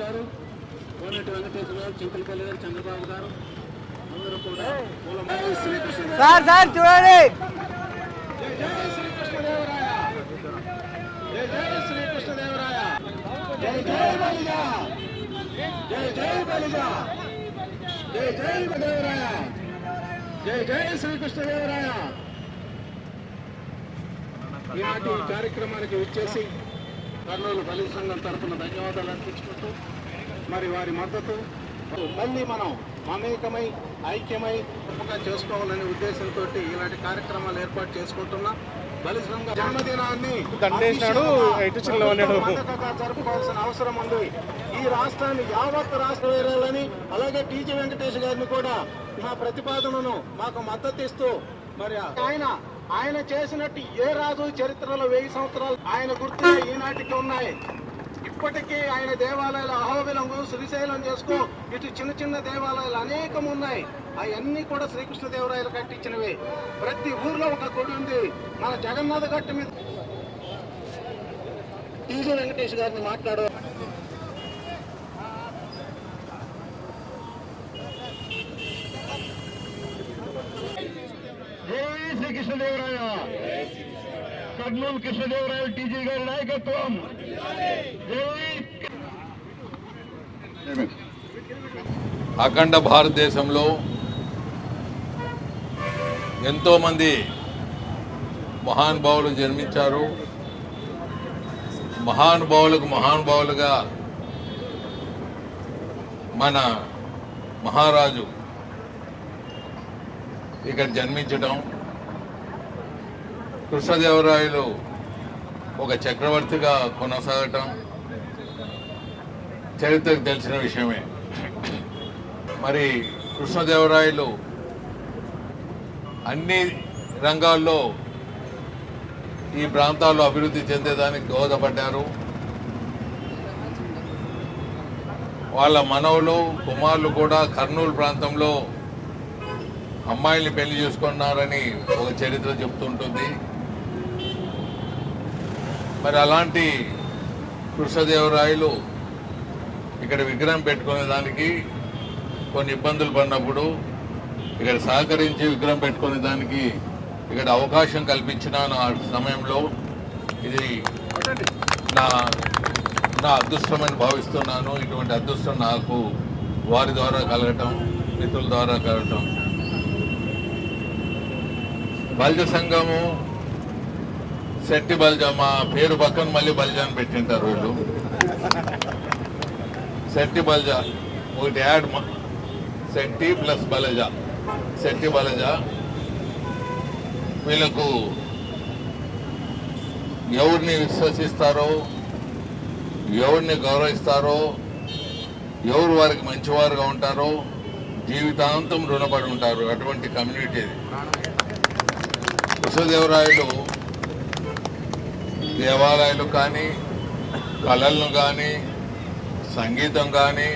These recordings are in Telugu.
గారు కోనేటి వెంకటేశ్వర గారు చింతలపల్లి గారు చంద్రబాబు గారు అందరూ కూడా శ్రీకృష్ణ సార్ సార్ చూడండి. జై జై శ్రీకృష్ణదేవరాయ. జై జై శ్రీకృష్ణదేవరాయ. జై జై బలిజా జై జై బలిజా జై జై దేవరాయ జై జై శ్రీకృష్ణదేవరాయ. ఈనాటి ఈ కార్యక్రమానికి విచ్చేసి కర్నూలు బలి సంఘం తరఫున ధన్యవాదాలు అర్పించుకుంటూ మరి వారి మద్దతు మళ్ళీ మనం మమేకమై ఐక్యమై గొప్పగా చేసుకోవాలనే ఉద్దేశంతో ఇలాంటి కార్యక్రమాలు ఏర్పాటు చేసుకుంటున్నాం. బలి సంఘం జన్మదినాన్ని జరుపుకోవాల్సిన అవసరం ఉంది. ఈ రాష్ట్రాన్ని యావత్ రాష్ట్ర వేరాలని అలాగే టీజీ వెంకటేష్ గారిని కూడా మా ప్రతిపాదనను మాకు మద్దతు ఇస్తూ మరి ఆయన ఆయన చేసినట్టు ఏ రాజు చరిత్రలో వెయ్యి సంవత్సరాలు ఆయన గుర్తు ఈనాటికి ఉన్నాయి. ఇప్పటికీ ఆయన దేవాలయాలు అహోబిలంగు శ్రీశైలం చేసుకో ఇటు చిన్న చిన్న దేవాలయాలు అనేకం ఉన్నాయి. అవన్నీ కూడా శ్రీకృష్ణదేవరాయలు కట్టించినవి. ప్రతి ఊర్లో ఒక గుడి ఉంది. మన జగన్నాథ గట్టు మీద టీజీ వెంకటేష్ గారిని మాట్లాడు కర్నూలు కృష్ణదేవరాయలు టీజీ గారి నాయకత్వం. అఖండ భారతదేశంలో ఎంతోమంది మహానుభావులు జన్మించారు. మహానుభావులకు మహానుభావులుగా మన మహారాజు ఇక్కడ జన్మించడం కృష్ణదేవరాయలు ఒక చక్రవర్తిగా కొనసాగటం చరిత్రకు తెలిసిన విషయమే. మరి కృష్ణదేవరాయలు అన్ని రంగాల్లో ఈ ప్రాంతాల్లో అభివృద్ధి చెందేదానికి దోహదపడ్డారు. వాళ్ళ మనవులు కుమారులు కూడా కర్నూలు ప్రాంతంలో అమ్మాయిల్ని పెళ్ళి చేసుకున్నారని ఒక చరిత్ర చెప్తుంటుంది. మరి అలాంటి కృష్ణదేవరాయలు ఇక్కడ విగ్రహం పెట్టుకునే దానికి కొన్ని ఇబ్బందులు పడినప్పుడు ఇక్కడ సహకరించి విగ్రహం పెట్టుకునే దానికి ఇక్కడ అవకాశం కల్పించిన నా సమయంలో. ఇది నా నా అదృష్టమని భావిస్తున్నాను. ఇటువంటి అదృష్టం నాకు వారి ద్వారా కలగటం మిత్రుల ద్వారా కలగటం. బల్జ సంఘము శెట్టి బల్జా మా పేరు పక్కన మళ్ళీ బల్జా అని పెట్టింటారు వీళ్ళు. శెట్టి బల్జా ఒకటి యాడ్ శెట్టి ప్లస్ బలజా. శెట్టి బలజా. వీళ్ళకు ఎవరిని విశ్వసిస్తారో ఎవరిని గౌరవిస్తారో ఎవరు వారికి మంచివారుగా ఉంటారో జీవితాంతం రుణపడి ఉంటారు అటువంటి కమ్యూనిటీ ఇది. కృష్ణదేవరాయలు దేవాలయాలు కానీ కళలను కానీ సంగీతం కానీ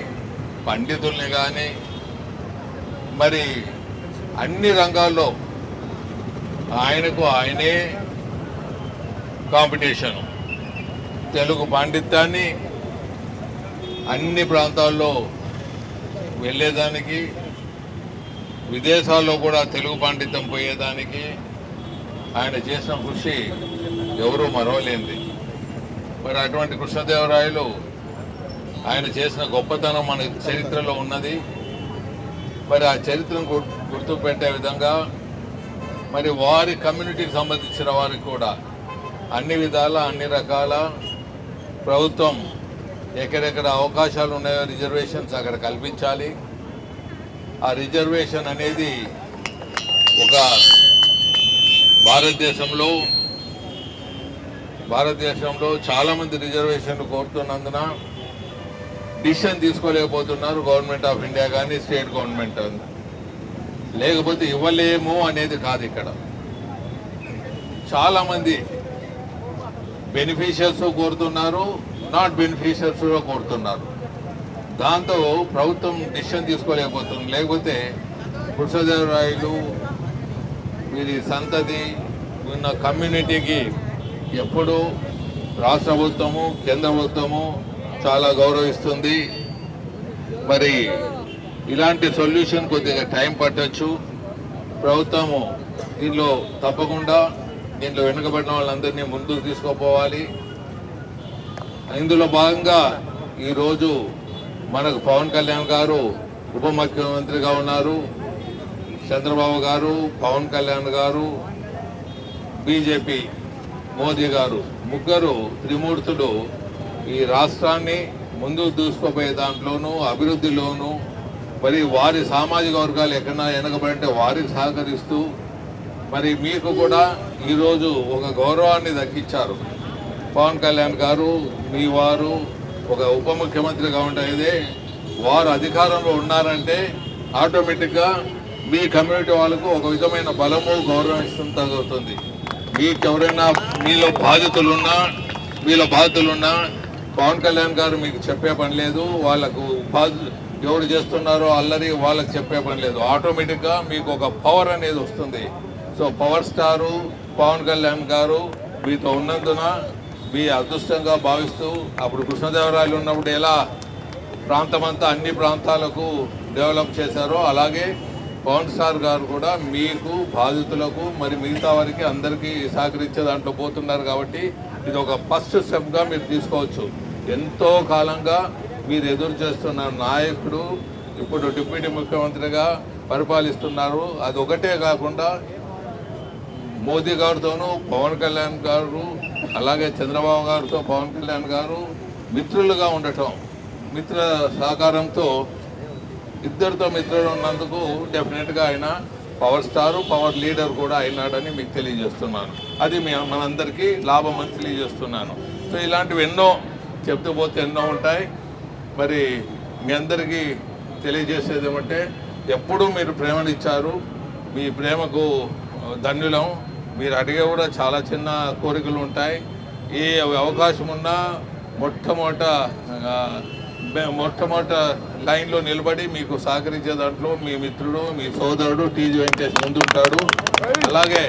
పండితుల్ని కానీ మరి అన్ని రంగాల్లో ఆయనకు ఆయనే కాంపిటీషను. తెలుగు పాండిత్యాన్ని అన్ని ప్రాంతాల్లో వెళ్ళేదానికి విదేశాల్లో కూడా తెలుగు పాండిత్యం పోయేదానికి ఆయన చేసిన కృషి ఎవరూ మరవలేంది మరి అటువంటి కృష్ణదేవరాయలు ఆయన చేసిన గొప్పతనం మన చరిత్రలో ఉన్నది. మరి ఆ చరిత్రను గుర్- గుర్తు పెట్టే విధంగా మరి వారి కమ్యూనిటీకి సంబంధించిన వారికి కూడా అన్ని విధాల అన్ని రకాల ప్రభుత్వం ఎక్కడెక్కడ అవకాశాలు ఉన్నాయో రిజర్వేషన్స్ అక్కడ కల్పించాలి. ఆ రిజర్వేషన్ అనేది ఒక భారతదేశంలో భారతదేశంలో చాలామంది రిజర్వేషన్లు కోరుతున్నందున డిసిషన్ తీసుకోలేకపోతున్నారు గవర్నమెంట్ ఆఫ్ ఇండియా కానీ స్టేట్ గవర్నమెంట్ లేకపోతే ఇవ్వలేము అనేది కాదు ఇక్కడ. చాలామంది బెనిఫిషియర్స్ కోరుతున్నారు నాట్ బెనిఫిషియర్స్ కోరుతున్నారు. దాంతో ప్రభుత్వం డిసిషన్ తీసుకోలేకపోతుంది. లేకపోతే కృష్ణదేవరాయలు వీరి సంతతి ఉన్న కమ్యూనిటీకి ఎప్పుడూ రాష్ట్ర ప్రభుత్వము కేంద్ర ప్రభుత్వము చాలా గౌరవిస్తుంది. మరి ఇలాంటి సొల్యూషన్ కొద్దిగా టైం పట్టచ్చు. ప్రభుత్వము దీనిలో తప్పకుండా దీంట్లో వెనుకబడిన వాళ్ళందరినీ ముందుకు తీసుకుపోవాలి. ఇందులో భాగంగా ఈరోజు మనకు పవన్ కళ్యాణ్ గారు ఉప ముఖ్యమంత్రిగా ఉన్నారు. చంద్రబాబు గారు పవన్ కళ్యాణ్ గారు బీజేపీ మోదీ గారు ముగ్గురు త్రిమూర్తులు ఈ రాష్ట్రాన్ని ముందుకు దూసుకుపోయే దాంట్లోనూ అభివృద్ధిలోనూ మరి వారి సామాజిక వర్గాలు ఎక్కడన్నా వెనకబడింటే వారికి సహకరిస్తూ మరి మీకు కూడా ఈరోజు ఒక గౌరవాన్ని దక్కించారు. పవన్ కళ్యాణ్ గారు మీ వారు ఒక ఉప ముఖ్యమంత్రిగా ఉండేదే. వారు అధికారంలో ఉన్నారంటే ఆటోమేటిక్గా మీ కమ్యూనిటీ వాళ్ళకు ఒక విధమైన బలము గౌరవం ఇస్తుంది తగ్గుతుంది మీకు ఎవరైనా మీలో బాధితులున్నా మీలో బాధితులున్నా పవన్ కళ్యాణ్ గారు మీకు చెప్పే పని లేదు వాళ్ళకు బాధ ఎవరు చేస్తున్నారో అల్లరి వాళ్ళకి చెప్పే పని లేదు. ఆటోమేటిక్గా మీకు ఒక పవర్ అనేది వస్తుంది. So power star Pawan Kalyan గారు మీతో ఉన్నందున మీ అదృష్టంగా భావిస్తూ అప్పుడు కృష్ణదేవరాయలు ఉన్నప్పుడు ఎలా ప్రాంతమంతా అన్ని ప్రాంతాలకు డెవలప్ చేశారో అలాగే పవన్ స్టార్ గారు కూడా మీకు బాధితులకు మరి మిగతా వారికి అందరికీ సహకరించే దాంట్లో పోతున్నారు కాబట్టి ఇది ఒక ఫస్ట్ స్టెప్గా మీరు తీసుకోవచ్చు. ఎంతో కాలంగా మీరు ఎదురు చేస్తున్న నాయకుడు ఇప్పుడు డిప్యూటీ ముఖ్యమంత్రిగా పరిపాలిస్తున్నారు. అది ఒకటే కాకుండా మోదీ గారితోనూ పవన్ కళ్యాణ్ గారు అలాగే చంద్రబాబు గారితో పవన్ కళ్యాణ్ గారు మిత్రులుగా ఉండటం మిత్ర సహకారంతో ఇద్దరితో మిత్రులు ఉన్నందుకు డెఫినెట్గా ఆయన పవర్ స్టారు పవర్ లీడర్ కూడా అయినాడని మీకు తెలియజేస్తున్నాను. అది మీ మనందరికీ లాభం అని తెలియజేస్తున్నాను. సో ఇలాంటివి ఎన్నో చెప్తూ పోతే ఎన్నో ఉంటాయి. మరి మీ అందరికీ తెలియజేసేది ఏమంటే ఎప్పుడూ మీరు ప్రేమనిచ్చారు. మీ ప్రేమకు ధన్యులం. మీరు అడిగే కూడా చాలా చిన్న కోరికలు ఉంటాయి. ఏ అవకాశం ఉన్నా మొట్టమొదట మొట్టమొదట లైన్లో నిలబడి మీకు సహకరించే దాంట్లో మీ మిత్రుడు మీ సోదరుడు టీజీ వెంకటేష్ ముందుంటాడు అలాగే